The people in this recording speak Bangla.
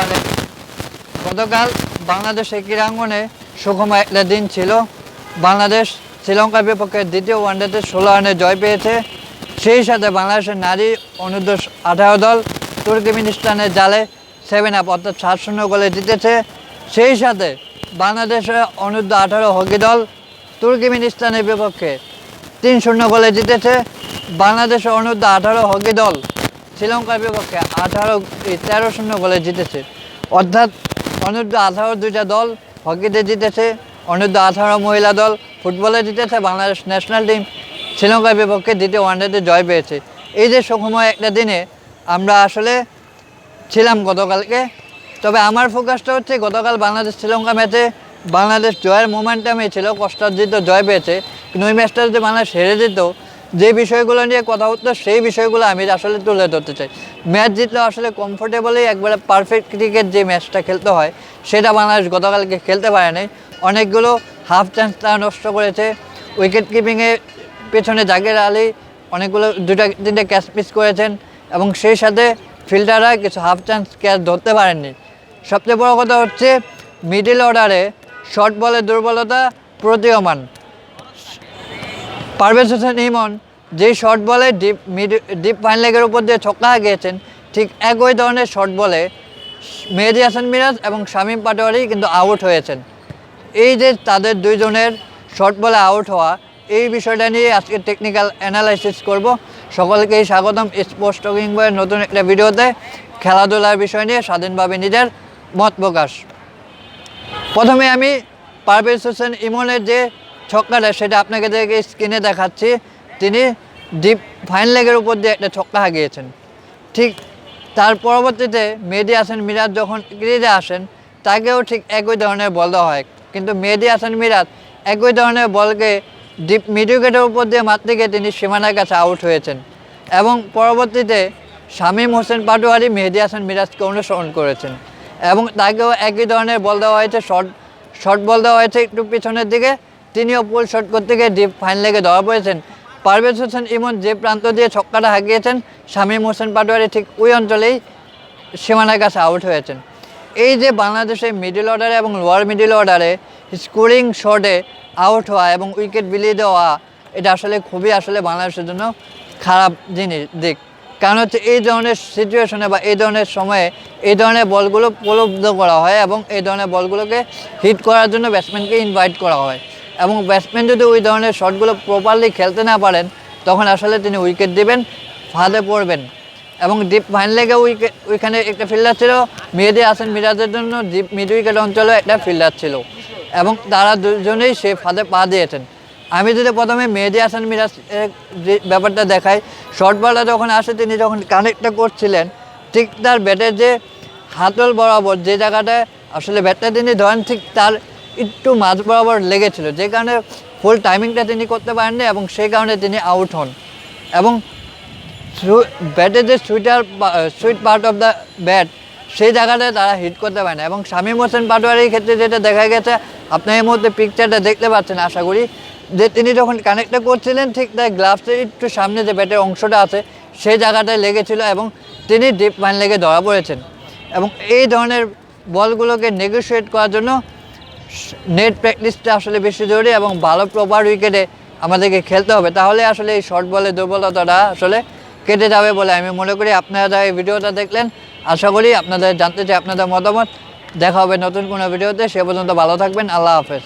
জানেন গতকাল বাংলাদেশের ক্রীড়াঙ্গনে সুখময় একটা দিন ছিল। বাংলাদেশ শ্রীলঙ্কার বিপক্ষে দ্বিতীয় ওয়ানডেতে ষোলো রানে জয় পেয়েছে। সেই সাথে বাংলাদেশের নারী অনুর্ধ আঠারো দল তুর্কমেনিস্তানের জালে সেভেন আপ অর্থাৎ সাত শূন্য গোলে জিতেছে। সেই সাথে বাংলাদেশের অনূর্ধ্ব আঠারো হকি দল তুর্কমেনিস্তানের বিপক্ষে তিন শূন্য গোলে জিতেছে। বাংলাদেশের অনূর্ধ্ব আঠারো হকি দল শ্রীলঙ্কার বিপক্ষে আঠারো তেরো শূন্য গোলে জিতেছে। অর্থাৎ অনূর্ধ্ব আঠারো দুইটা দল, হকিতে জিতেছে, অনূর্ধ্ব আঠারো মহিলা দল, ফুটবলে জিতেছে, বাংলাদেশ ন্যাশনাল টিম শ্রীলঙ্কার বিপক্ষে দ্বিতীয় ওয়ানডেতে জয় পেয়েছে। এই যে সুখময় একটা দিনে আমরা আসলে ছিলাম গতকালকে, তবে আমার ফোকাসটা হচ্ছে গতকাল বাংলাদেশ শ্রীলঙ্কা ম্যাচে বাংলাদেশ জয়ের মোমেন্টামে ছিল, কষ্টার্জিত জয় পেয়েছে। কিন্তু ওই ম্যাচটা যদি বাংলাদেশ হেরে যেত যে বিষয়গুলো নিয়ে কথা হতো, সেই বিষয়গুলো আমি আসলে তুলে ধরতে চাই। ম্যাচ জিতলে আসলে কমফোর্টেবলি একবারে পারফেক্ট ক্রিকেট যে ম্যাচটা খেলতে হয়, সেটা বাংলাদেশ গতকালকে খেলতে পারেনি। অনেকগুলো হাফ চান্স তারা নষ্ট করেছে। উইকেট কিপিংয়ে পেছনে জাগের আলী, অনেকগুলো দুটা তিনটে ক্যাচ মিস করেছেন এবং সেই সাথে ফিল্ডাররা কিছু হাফ চান্স ক্যাচ ধরতে পারেননি। সবচেয়ে বড় কথা হচ্ছে মিডিল অর্ডারে শর্ট বলের দুর্বলতা প্রতীয়মান। পারভেজ হোসেন ইমন যেই শর্ট বলে ডিপ মিড ডিপ ফাইন লেগের উপর দিয়ে ছক্কা গিয়েছেন ঠিক একই ধরনের শর্ট বলে মেহেদি হাসান মিরাজ এবং শামীম পাটোয়ারি কিন্তু আউট হয়েছেন। এই যে তাদের দুইজনের শর্ট বলে আউট হওয়া, এই বিষয়টা নিয়ে আজকে টেকনিক্যাল অ্যানালাইসিস করব। সকলকেই স্বাগতম স্পোর্টস টকিং বইয়ের নতুন একটা ভিডিওতে। খেলাধুলার বিষয় নিয়ে স্বাধীনভাবে নিজের মত প্রকাশ। প্রথমে আমি পারভেজ হোসেন ইমনের যে ছক্কাটা সেটা আপনাকে দেখে স্ক্রিনে দেখাচ্ছি। তিনি ডিপ ফাইন লেগের উপর দিয়ে একটা ছক্কা হাঁকিয়েছেন। ঠিক তার পরবর্তীতে মেহেদি হাসান মিরাজ যখন ক্রিজে আসেন, তাকেও ঠিক একই ধরনের বল দেওয়া হয়। কিন্তু মেহেদি হাসান মিরাজ একই ধরনের বলকে ডিপ মিড উইকেটের উপর দিয়ে মারতে গিয়ে তিনি সীমানার কাছে আউট হয়েছেন এবং পরবর্তীতে শামীম হোসেন পাটোয়ারি মেহেদি হাসান মিরাজকে অনুসরণ করেছেন এবং তাকেও একই ধরনের বল দেওয়া হয়েছে শর্ট শর্ট বল দেওয়া হয়েছে একটু পিছনের দিকে। তিনিও পুল শট করতে গিয়ে ডিপ ফাইন লেগে ধরা পড়েছেন। পারভেজ হোসেন ইমন যে প্রান্ত দিয়ে ছক্কাটা হাঁকিয়েছেন, শামীম হোসেন পাটোয়ারি ঠিক ওই অঞ্চলেই সীমানার কাছে আউট হয়েছেন। এই যে বাংলাদেশের মিডল অর্ডারে এবং লোয়ার মিডল অর্ডারে স্কোরিং শটে আউট হওয়া এবং উইকেট বিলিয়ে দেওয়া, এটা আসলে খুবই আসলে বাংলাদেশের জন্য খারাপ জিনিস দিক। কারণ হচ্ছে এই ধরনের সিচুয়েশনে বা এই ধরনের সময়ে এই ধরনের বলগুলো উপলব্ধ করা হয় এবং এই ধরনের বলগুলোকে হিট করার জন্য ব্যাটসম্যানকে ইনভাইট করা হয়। এবং ব্যাটসম্যান যদি ওই ধরনের শটগুলো প্রপারলি খেলতে না পারেন, তখন আসলে তিনি উইকেট দেবেন, ফাঁদে পড়বেন। এবং ডিপ ফাইন লেগে উইকেট ওইখানে একটা ফিল্ডার ছিল, মেহেদি হাসান মিরাজের জন্য ডিপ মিড উইকেট অঞ্চলে একটা ফিল্ডার ছিল। এবং তারা দুজনেই সে ফাঁদে পা দিয়েছেন। আমি যদি প্রথমে মেহেদি হাসান মিরাজ ব্যাপারটা দেখাই শর্ট বলটা যখন আসে, তিনি যখন কানেক্টটা করছিলেন, ঠিক তার ব্যাটের যে হাতল বরাবর যে জায়গাটায় আসলে ব্যাটটা তিনি ধরেন, ঠিক তার একটু মাঝ বরাবর লেগেছিল। যে কারণে ফুল টাইমিংটা তিনি করতে পারেননি এবং সেই কারণে তিনি আউট হন। এবং ব্যাটের যে sweeter sweet part of the bat সেই জায়গাটায় তারা হিট করতে পারে না এবং শামীম হোসেন পাটোয়ারির ক্ষেত্রে যেটা দেখা গেছে, আপনি এই মুহূর্তে পিকচারটা দেখতে পাচ্ছেন, আশা করি। যে তিনি যখন কানেক্টটা করছিলেন, ঠিক তাই গ্লাভসের একটু সামনে যে ব্যাটের অংশটা আছে, সেই জায়গাটায় লেগেছিল এবং তিনি ডিপ ফাইন লেগে ধরা পড়েছেন। এবং এই ধরনের বলগুলোকে নেগোসিয়েট করার জন্য নেট প্র্যাকটিসটা আসলে বেশি জরুরি এবং ভালো প্রপার উইকেটে আমাদেরকে খেলতে হবে। তাহলে আসলে এই শর্ট বলের দুর্বলতাটা আসলে কেটে যাবে বলে আমি মনে করি। আপনারা এই ভিডিওটা দেখলেন। আশা করি আপনাদের জানতে চাই আপনাদের মতামত। দেখা হবে নতুন কোনো ভিডিওতে। সে পর্যন্ত ভালো থাকবেন। আল্লাহ হাফেজ।